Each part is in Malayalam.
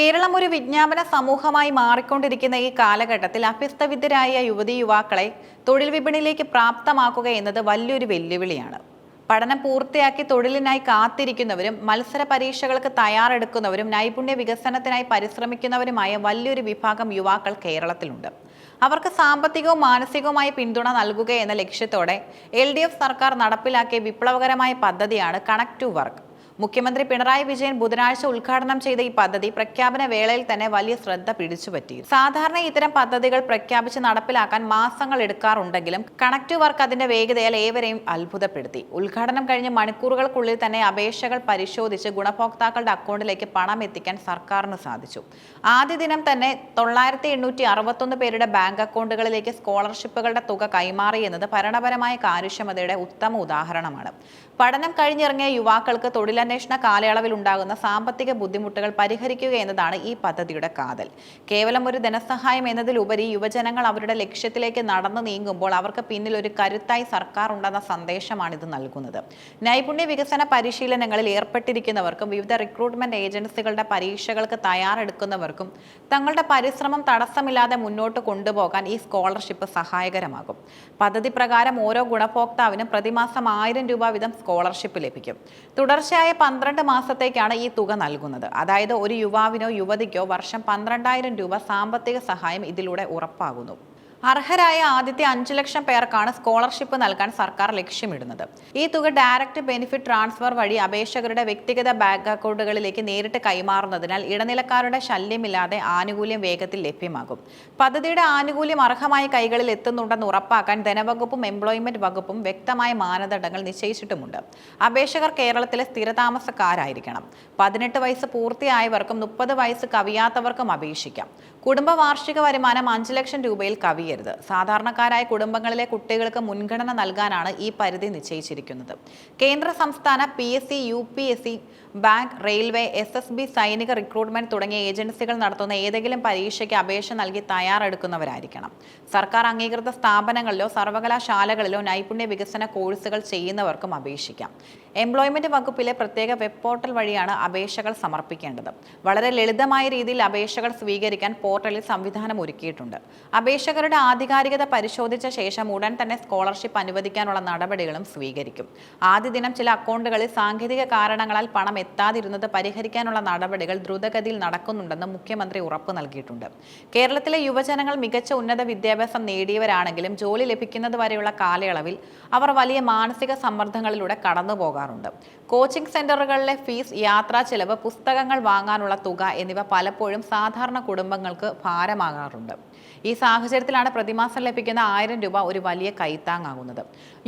കേരളം ഒരു വിജ്ഞാപന സമൂഹമായി മാറിക്കൊണ്ടിരിക്കുന്ന ഈ കാലഘട്ടത്തിൽ അഭ്യസ്തവിദ്യരായ യുവതി യുവാക്കളെ തൊഴിൽ വിപണിയിലേക്ക് പ്രാപ്തമാക്കുക എന്നത് വലിയൊരു വെല്ലുവിളിയാണ്. പഠനം പൂർത്തിയാക്കി തൊഴിലിനായി കാത്തിരിക്കുന്നവരും മത്സര പരീക്ഷകൾക്ക് തയ്യാറെടുക്കുന്നവരും നൈപുണ്യ വികസനത്തിനായി പരിശ്രമിക്കുന്നവരുമായ വലിയൊരു വിഭാഗം യുവാക്കൾ കേരളത്തിലുണ്ട്. അവർക്ക് സാമ്പത്തികവും മാനസികവുമായ പിന്തുണ നൽകുക എന്ന ലക്ഷ്യത്തോടെ എൽ സർക്കാർ നടപ്പിലാക്കിയ വിപ്ലവകരമായ പദ്ധതിയാണ് കണക്ട് ടു വർക്ക്. മുഖ്യമന്ത്രി പിണറായി വിജയൻ ബുധനാഴ്ച ഉദ്ഘാടനം ചെയ്ത ഈ പദ്ധതി പ്രഖ്യാപന വേളയിൽ തന്നെ വലിയ ശ്രദ്ധ പിടിച്ചുപറ്റി. സാധാരണ ഇത്തരം പദ്ധതികൾ പ്രഖ്യാപിച്ച് നടപ്പിലാക്കാൻ മാസങ്ങൾ എടുക്കാറുണ്ടെങ്കിലും കണക്ട് വർക്ക് അതിന്റെ വേഗതയാൽ ഏവരെയും അത്ഭുതപ്പെടുത്തി. ഉദ്ഘാടനം കഴിഞ്ഞ് മണിക്കൂറുകൾക്കുള്ളിൽ തന്നെ അപേക്ഷകൾ പരിശോധിച്ച് ഗുണഭോക്താക്കളുടെ അക്കൗണ്ടിലേക്ക് പണം എത്തിക്കാൻ സർക്കാരിന് സാധിച്ചു. ആദ്യ ദിനം തന്നെ തൊള്ളായിരത്തി എണ്ണൂറ്റി അറുപത്തൊന്ന് പേരുടെ ബാങ്ക് അക്കൗണ്ടുകളിലേക്ക് സ്കോളർഷിപ്പുകളുടെ തുക കൈമാറി എന്നത് ഭരണപരമായ കാര്യക്ഷമതയുടെ ഉത്തമ ഉദാഹരണമാണ്. പഠനം കഴിഞ്ഞിറങ്ങിയ യുവാക്കൾക്ക് തൊഴിലന്വേഷണ കാലയളവിൽ ഉണ്ടാകുന്ന സാമ്പത്തിക ബുദ്ധിമുട്ടുകൾ പരിഹരിക്കുക എന്നതാണ് ഈ പദ്ധതിയുടെ കാതൽ. കേവലം ഒരു ധനസഹായം എന്നതിലുപരി യുവജനങ്ങൾ അവരുടെ ലക്ഷ്യത്തിലേക്ക് നടന്നു നീങ്ങുമ്പോൾ അവർക്ക് പിന്നിൽ ഒരു കരുത്തായി സർക്കാർ ഉണ്ടെന്ന സന്ദേശമാണ് ഇത് നൽകുന്നത്. നൈപുണ്യ വികസന പരിശീലനങ്ങളിൽ ഏർപ്പെട്ടിരിക്കുന്നവർക്കും വിവിധ റിക്രൂട്ട്മെന്റ് ഏജൻസികളുടെ പരീക്ഷകൾക്ക് തയ്യാറെടുക്കുന്നവർക്കും തങ്ങളുടെ പരിശ്രമം തടസ്സമില്ലാതെ മുന്നോട്ട് കൊണ്ടുപോകാൻ ഈ സ്കോളർഷിപ്പ് സഹായകരമാകും. പദ്ധതി പ്രകാരം ഓരോ ഗുണഭോക്താവിനും പ്രതിമാസം ആയിരം രൂപ വീതം സ്കോളർഷിപ്പ് ലഭിക്കും. തുടർച്ചയായ പന്ത്രണ്ട് മാസത്തേക്കാണ് ഈ തുക നൽകുന്നത്. അതായത് ഒരു യുവാവിനോ യുവതിക്കോ വർഷം പന്ത്രണ്ടായിരം രൂപ സാമ്പത്തിക സഹായം ഇതിലൂടെ ഉറപ്പാകുന്നു. അർഹരായ ആദ്യത്തെ അഞ്ച് ലക്ഷം പേർക്കാണ് സ്കോളർഷിപ്പ് നൽകാൻ സർക്കാർ ലക്ഷ്യമിടുന്നത്. ഈ തുക ഡയറക്റ്റ് ബെനിഫിറ്റ് ട്രാൻസ്ഫർ വഴി അപേക്ഷകരുടെ വ്യക്തിഗത ബാങ്ക് അക്കൗണ്ടുകളിലേക്ക് നേരിട്ട് കൈമാറുന്നതിനാൽ ഇടനിലക്കാരുടെ ശല്യമില്ലാതെ ആനുകൂല്യം വേഗത്തിൽ ലഭ്യമാകും. പദ്ധതിയുടെ ആനുകൂല്യം അർഹമായ കൈകളിൽ എത്തുന്നുണ്ടെന്ന് ഉറപ്പാക്കാൻ ധനവകുപ്പും എംപ്ലോയ്മെന്റ് വകുപ്പും വ്യക്തമായ മാനദണ്ഡങ്ങൾ നിശ്ചയിച്ചിട്ടുമുണ്ട്. അപേക്ഷകർ കേരളത്തിലെ സ്ഥിരതാമസക്കാരായിരിക്കണം. പതിനെട്ട് വയസ്സ് പൂർത്തിയായവർക്കും മുപ്പത് വയസ്സ് കവിയാത്തവർക്കും അപേക്ഷിക്കാം. കുടുംബ വാർഷിക വരുമാനം അഞ്ച് ലക്ഷം രൂപയിൽ കവിയരുത്. സാധാരണക്കാരായ കുടുംബങ്ങളിലെ കുട്ടികൾക്ക് മുൻഗണന നൽകാനാണ് ഈ പരിധി നിശ്ചയിച്ചിരിക്കുന്നത്. കേന്ദ്ര സംസ്ഥാന P S C U P S C bank railway S S B സൈനിക റിക്രൂട്ട്മെന്റ് തുടങ്ങിയ ഏജൻസികൾ നടത്തുന്ന ഏതെങ്കിലും പരീക്ഷയ്ക്ക് അപേക്ഷ നൽകി തയ്യാറെടുക്കുന്നവരായിരിക്കണം. സർക്കാർ അംഗീകൃത സ്ഥാപനങ്ങളിലോ സർവകലാശാലകളിലോ നൈപുണ്യ വികസന കോഴ്സുകൾ ചെയ്യുന്നവർക്കും അപേക്ഷിക്കാം. എംപ്ലോയ്മെന്റ് വകുപ്പിലെ പ്രത്യേക വെബ് പോർട്ടൽ വഴിയാണ് അപേക്ഷകൾ സമർപ്പിക്കേണ്ടത്. വളരെ ലളിതമായ രീതിയിൽ അപേക്ഷകൾ സ്വീകരിക്കാൻ പോർട്ടലിൽ സംവിധാനം ഒരുക്കിയിട്ടുണ്ട്. അപേക്ഷകരുടെ ആധികാരികത പരിശോധിച്ച ശേഷം ഉടൻ തന്നെ സ്കോളർഷിപ്പ് അനുവദിക്കാനുള്ള നടപടികളും സ്വീകരിക്കും. ആദ്യ ദിനം ചില അക്കൗണ്ടുകളിൽ സാങ്കേതിക കാരണങ്ങളാൽ പണം എത്താതിരുന്നത് പരിഹരിക്കാനുള്ള നടപടികൾ ദ്രുതഗതിയിൽ നടക്കുന്നുണ്ടെന്ന് മുഖ്യമന്ത്രി ഉറപ്പ് നൽകിയിട്ടുണ്ട്. കേരളത്തിലെ യുവജനങ്ങൾ മികച്ച ഉന്നത വിദ്യാഭ്യാസം നേടിയവരാണെങ്കിലും ജോലി ലഭിക്കുന്നത് വരെയുള്ള കാലയളവിൽ അവർ വലിയ മാനസിക സമ്മർദ്ദങ്ങളിലൂടെ കടന്നു പോകാറുണ്ട്. കോച്ചിംഗ് സെന്ററുകളിലെ ഫീസ് യാത്രാ ചെലവ് പുസ്തകങ്ങൾ വാങ്ങാനുള്ള തുക എന്നിവ പലപ്പോഴും സാധാരണ കുടുംബങ്ങൾക്ക് ഭാരമാകാറുണ്ട്. ഈ സാഹചര്യത്തിലാണ് പ്രതിമാസം ലഭിക്കുന്ന ആയിരം രൂപ ഒരു വലിയ കൈത്താങ്ങാകുന്നത്.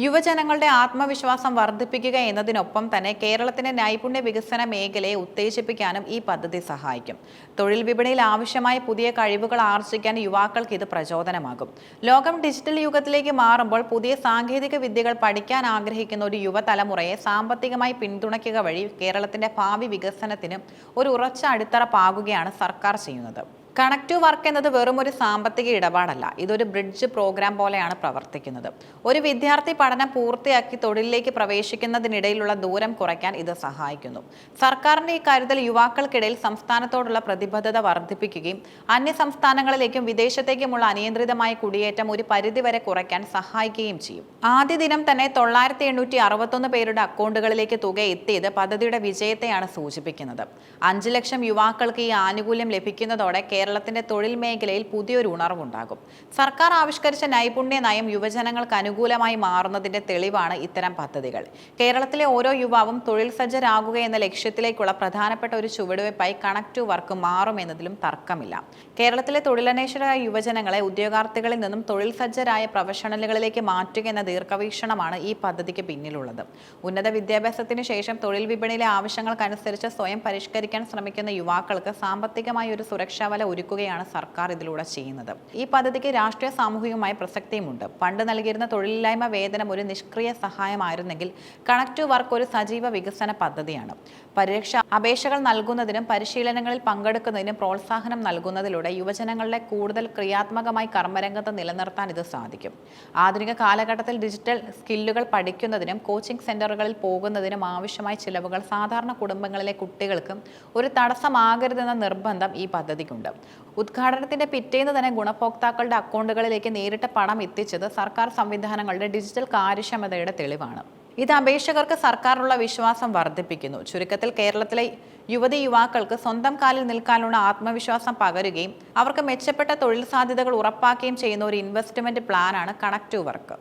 യുവജനങ്ങളുടെ ആത്മവിശ്വാസം വർദ്ധിപ്പിക്കുക എന്നതിനൊപ്പം തന്നെ കേരളത്തിന്റെ നൈപുണ്യ വികസന മേഖലയെ ഉത്തേജിപ്പിക്കാനും ഈ പദ്ധതി സഹായിക്കും. തൊഴിൽ വിപണിയിൽ ആവശ്യമായ പുതിയ കഴിവുകൾ ആർജിക്കാൻ യുവാക്കൾക്ക് ഇത് പ്രചോദനമാകും. ലോകം ഡിജിറ്റൽ യുഗത്തിലേക്ക് മാറുമ്പോൾ പുതിയ സാങ്കേതിക വിദ്യകൾ പഠിക്കാൻ ആഗ്രഹിക്കുന്ന ഒരു യുവതലമുറയെ സാമ്പത്തികമായി പിന്തുണയ്ക്കുക വഴി കേരളത്തിന്റെ ഭാവി വികസനത്തിന് ഒരു ഉറച്ച അടിത്തറ പാകുകയാണ് സർക്കാർ ചെയ്യുന്നത്. കണക്ട് ടു വർക്ക് എന്നത് വെറും ഒരു സാമ്പത്തിക ഇടപാടല്ല. ഇതൊരു ബ്രിഡ്ജ് പ്രോഗ്രാം പോലെയാണ് പ്രവർത്തിക്കുന്നത്. ഒരു വിദ്യാർത്ഥി പഠനം പൂർത്തിയാക്കി തൊഴിലിലേക്ക് പ്രവേശിക്കുന്നതിനിടയിലുള്ള ദൂരം കുറയ്ക്കാൻ ഇത് സഹായിക്കുന്നു. സർക്കാരിന്റെ ഈ കരുതൽ യുവാക്കൾക്കിടയിൽ സംസ്ഥാനത്തോടുള്ള പ്രതിബദ്ധത വർദ്ധിപ്പിക്കുകയും അന്യ സംസ്ഥാനങ്ങളിലേക്കും വിദേശത്തേക്കുമുള്ള അനിയന്ത്രിതമായ കുടിയേറ്റം ഒരു പരിധിവരെ കുറയ്ക്കാൻ സഹായിക്കുകയും ചെയ്യും. ആദ്യ ദിനം തന്നെ തൊള്ളായിരത്തി എണ്ണൂറ്റി അറുപത്തൊന്ന് പേരുടെ അക്കൗണ്ടുകളിലേക്ക് തുക എത്തിയത് പദ്ധതിയുടെ വിജയത്തെയാണ് സൂചിപ്പിക്കുന്നത്. അഞ്ച് ലക്ഷം യുവാക്കൾക്ക് ഈ ആനുകൂല്യം ലഭിക്കുന്നതോടെ കേരളത്തിന്റെ തൊഴിൽ മേഖലയിൽ പുതിയൊരു ഉണർവുണ്ടാകും. സർക്കാർ ആവിഷ്കരിച്ച നൈപുണ്യ നയം യുവജനങ്ങൾക്ക് അനുകൂലമായി മാറുന്നതിന്റെ തെളിവാണ് ഇത്തരം പദ്ധതികൾ. കേരളത്തിലെ ഓരോ യുവാവും തൊഴിൽ സജ്ജരാകുക എന്ന ലക്ഷ്യത്തിലേക്കുള്ള പ്രധാനപ്പെട്ട ഒരു ചുവടുവയ്പായി കണക്ട് ടു വർക്ക് മാറുമെന്നതിലും തർക്കമില്ല. കേരളത്തിലെ തൊഴിലന്വേഷകരായ യുവജനങ്ങളെ ഉദ്യോഗാർത്ഥികളിൽ നിന്നും തൊഴിൽ സജ്ജരായ പ്രൊഫഷണലുകളിലേക്ക് മാറ്റുക എന്ന ദീർഘവീക്ഷണമാണ് ഈ പദ്ധതിക്ക് പിന്നിലുള്ളത്. ഉന്നത വിദ്യാഭ്യാസത്തിന് ശേഷം തൊഴിൽ വിപണിയിലെ ആവശ്യങ്ങൾക്കനുസരിച്ച് സ്വയം പരിഷ്കരിക്കാൻ ശ്രമിക്കുന്ന യുവാക്കൾക്ക് സാമ്പത്തികമായ ഒരു സുരക്ഷാ വല ഒരുക്കുകയാണ് സർക്കാർ ഇതിലൂടെ ചെയ്യുന്നത്. ഈ പദ്ധതിക്ക് രാഷ്ട്രീയ സാമൂഹികമായ പ്രസക്തിയുമുണ്ട്. പണ്ട് നൽകിയിരുന്ന തൊഴിലില്ലായ്മ വേതനം ഒരു നിഷ്ക്രിയ സഹായമായിരുന്നെങ്കിൽ കണക്ട് ടു വർക്ക് ഒരു സജീവ വികസന പദ്ധതിയാണ്. പരിരക്ഷ അപേക്ഷകൾ നൽകുന്നതിനും പരിശീലനങ്ങളിൽ പങ്കെടുക്കുന്നതിനും പ്രോത്സാഹനം നൽകുന്നതിലൂടെ യുവജനങ്ങളെ കൂടുതൽ ക്രിയാത്മകമായി കർമ്മരംഗത്ത് നിലനിർത്താൻ ഇത് സാധിക്കും. ആധുനിക കാലഘട്ടത്തിൽ ഡിജിറ്റൽ സ്കില്ലുകൾ പഠിക്കുന്നതിനും കോച്ചിംഗ് സെന്ററുകളിൽ പോകുന്നതിനും ആവശ്യമായ ചിലവുകൾ സാധാരണ കുടുംബങ്ങളിലെ കുട്ടികൾക്കും ഒരു തടസ്സമാകരുതെന്ന നിർബന്ധം ഈ പദ്ധതിക്കുണ്ട്. ഉദ്ഘാടനത്തിന്റെ പിറ്റേന്ന് തന്നെ ഗുണഭോക്താക്കളുടെ അക്കൗണ്ടുകളിലേക്ക് നേരിട്ട് പണം എത്തിച്ചത് സർക്കാർ സംവിധാനങ്ങളുടെ ഡിജിറ്റൽ കാര്യക്ഷമതയുടെ തെളിവാണ്. ഇത് അപേക്ഷകർക്ക് സർക്കാരിലുള്ള വിശ്വാസം വർദ്ധിപ്പിക്കുന്നു. ചുരുക്കത്തിൽ കേരളത്തിലെ യുവതി യുവാക്കൾക്ക് സ്വന്തം കാലിൽ നിൽക്കാനുള്ള ആത്മവിശ്വാസം പകരുകയും അവർക്ക് മെച്ചപ്പെട്ട തൊഴിൽ സാധ്യതകൾ ഉറപ്പാക്കുകയും ചെയ്യുന്ന ഒരു ഇൻവെസ്റ്റ്മെന്റ് പ്ലാനാണ് കണക്ട് വർക്ക്